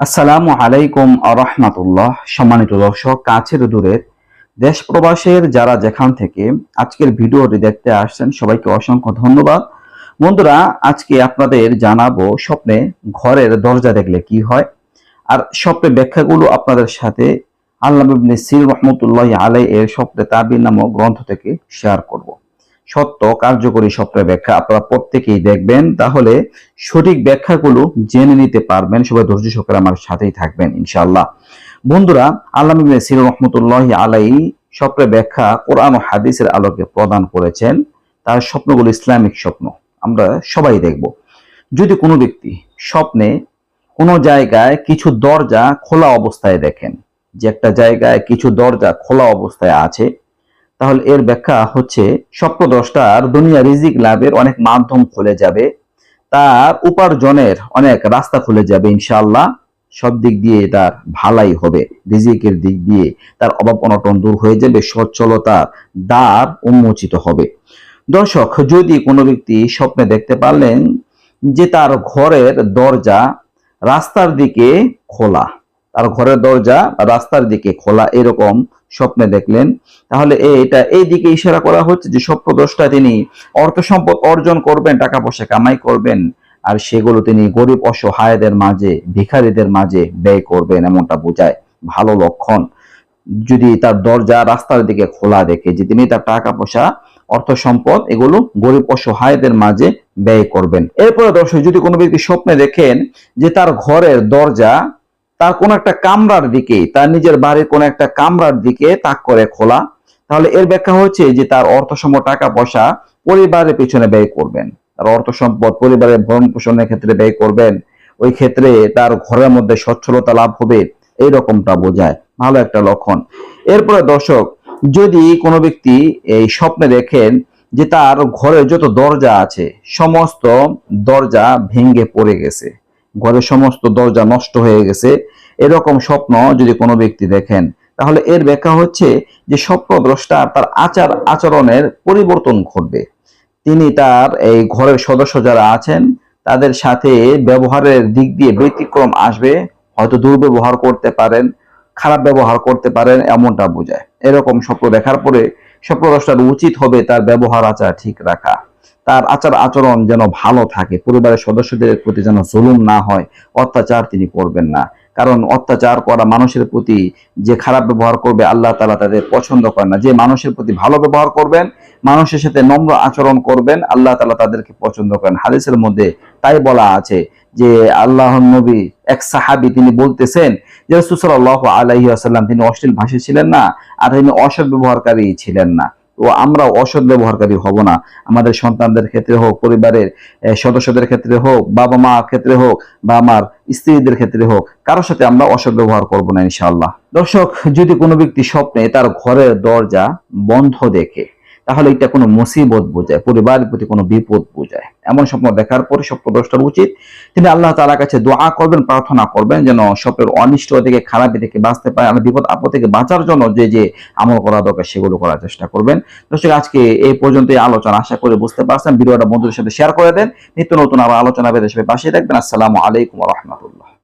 আসসালামু আলাইকুম আরহামাতুল্লাহ সম্মানিত দর্শক, কাছের দূরের দেশ প্রবাসের যারা যেখান থেকে আজকের ভিডিওটি দেখতে আসছেন, সবাইকে অসংখ্য ধন্যবাদ। বন্ধুরা, আজকে আপনাদের জানাব স্বপ্নে ঘরের দরজা দেখলে কি হয়, আর স্বপ্নের ব্যাখ্যাগুলো আপনাদের সাথে আল্লাহ সির রহমতুল্লাহ আলাই এর স্বপ্নে তাবির নামক গ্রন্থ থেকে শেয়ার করব। সত্য কার্যকরী স্বপ্নের ব্যাখ্যা। আপনারা প্রত্যেকেই দেখবেন, তাহলে সঠিক ব্যাখ্যাগুলো জেনে নিতে পারবেন। সবাই ধৈর্য সহকারে আমার সাথেই থাকবেন, ইনশাআল্লাহ। বন্ধুরা আল্লাহ সির রহমতুল্লাহ আলাই স্বপ্নের ব্যাখ্যা কোরআন ও হাদিসের আলোকে প্রদান করেছেন। তার স্বপ্নগুলো ইসলামিক স্বপ্ন। আমরা সবাই দেখব। যদি কোনো ব্যক্তি স্বপ্নে কোনো জায়গায় কিছু দরজা খোলা অবস্থায় দেখেন, যে একটা জায়গায় কিছু দরজা খোলা অবস্থায় আছে তাহলে এর ব্যাখ্যা হচ্ছে, স্বপ্নদ্রষ্টার দুনিয়া রিজিক লাভের অনেক মাধ্যম খুলে যাবে, তার উপার্জনের অনেক রাস্তা খুলে যাবে ইনশাল্লাহ সব দিক দিয়ে তার ভালাই হবে, রিজিকের দিক দিয়ে তার অভাব অনটন দূর হয়ে যাবে সচ্ছলতার দ্বার উন্মোচিত হবে। দর্শক, যদি কোনো ব্যক্তি স্বপ্নে দেখতে পারলেন যে তার ঘরের দরজা রাস্তার দিকে খোলা তার ঘরের দরজা রাস্তার দিকে খোলা এরকম স্বপ্নে দেখলেন। তাহলে এটা, এই দিকে ইশারা করা হচ্ছে যে স্বপ্নদ্রষ্টা তিনি অর্থ সম্পদ অর্জন করবেন, টাকা পয়সা কামাই করবেন, আর সেগুলো তিনি গরিব, অসহায়দের মাঝে, ভিখারিদের মাঝে ব্যয় করবেন এমনটা বোঝায়। ভালো লক্ষণ। যদি তার দরজা রাস্তার দিকে খোলা দেখে যে তিনি তার টাকা পয়সা, অর্থ সম্পদ এগুলো গরিব, অসহায়দের মাঝে ব্যয় করবেন। এরপরে দর্শক, যদি কোনো ব্যক্তি স্বপ্নে দেখেন যে তার ঘরের দরজা তার কোন একটা কামরার দিকে, তার নিজের বাড়ির কোন একটা কামরার দিকে তাক করে খোলা, তাহলে এর ব্যাখ্যা হচ্ছে যে তার অর্থ সম্পদ টাকা পয়সা পরিবারের পিছনে ব্যয় করবেন। তার অর্থ সম্পদ পরিবারের ভরণ পোষণের ক্ষেত্রে ব্যয় করবেন। ওই ক্ষেত্রে তার ঘরের মধ্যে সচ্ছলতা লাভ হবে, এই রকমটা বোঝায়। ভালো একটা লক্ষণ। এরপরে দর্শক, যদি কোনো ব্যক্তি এই স্বপ্নে দেখেন যে তার ঘরে যত দরজা আছে, সমস্ত দরজা ভেঙে পড়ে গেছে ঘরের সমস্ত দরজা নষ্ট হয়ে গেছে। এরকম স্বপ্ন যদি কোনো ব্যক্তি দেখেন, তাহলে এর ব্যাখ্যা হচ্ছে যে স্বপ্নদ্রষ্টা তার আচার আচরণের পরিবর্তন ঘটবে। তিনি তার এই ঘরের সদস্য যারা আছেন, তাদের সাথে ব্যবহারের দিক দিয়ে ব্যতিক্রম আসবে, হয়তো দুর্ব্যবহার করতে পারেন, খারাপ ব্যবহার করতে পারেন, এমনটা বোঝায়। এরকম স্বপ্ন দেখার পরে স্বপ্নদ্রষ্টার উচিত হবে তার ব্যবহার আচার ঠিক রাখা। তার আচার আচরণ যেন ভালো থাকে। পরিবারের সদস্যদের প্রতি যেন জুলুম না হয়, অত্যাচার তিনি করবেন না। কারণ অত্যাচার করা মানুষের প্রতি যে খারাপ ব্যবহার করবে, আল্লাহ তালা তাদের পছন্দ করেন না। যে মানুষের প্রতি ভালো ব্যবহার করবেন, মানুষের সাথে নম্র আচরণ করবেন, আল্লাহ তালা তাদেরকে পছন্দ করেন। হাদিসের মধ্যে তাই বলা আছে যে আল্লাহ নবী এক সাহাবি তিনি বলতেছেন যে রসুসাল্লাহ আলাইহি আসাল্লাম তিনি অশ্লীল ভাষী ছিলেন না, আর তিনি অসৎ ব্যবহারকারী ছিলেন না। তো আমরা অসৎ ব্যবহারকারী হব না। আমাদের সন্তানদের ক্ষেত্রে হোক, পরিবারের সদস্যদের ক্ষেত্রে হোক, বাবা মা ক্ষেত্রে হোক, বা আমার স্ত্রীদের ক্ষেত্রে হোক, কারোর সাথে আমরা অসৎ ব্যবহার করব না ইনশাল্লাহ দর্শক, যদি কোনো ব্যক্তি স্বপ্নে তার ঘরের দরজা বন্ধ দেখে তাহলে এটা কোনো মুসিবত বোঝায়, পরিবারের প্রতি কোনো বিপদ বোঝায়। এমন স্বপ্ন দেখার পরে স্বপ্নদ্রষ্টার উচিত তিনি আল্লাহ তালার কাছে দোয়া করবেন, প্রার্থনা করবেন যেন স্বপ্নের অনিষ্ট থেকে, খারাপ থেকে বাঁচতে পারে আমি বিপদ, আপদ থেকে বাঁচার জন্য যে যে আমল করা দরকার সেগুলো করার চেষ্টা করবেন। দর্শক, আজকে এই পর্যন্ত এই আলোচনা, আশা করে বুঝতে পারছেন। ভিডিওটা বন্ধুদের সাথে শেয়ার করে দেন। নিত্য নতুন আবার আলোচনা পেতে সবাই পাশে থাকবেন। আসসালামু আলাইকুম রহমতুল্লাহ।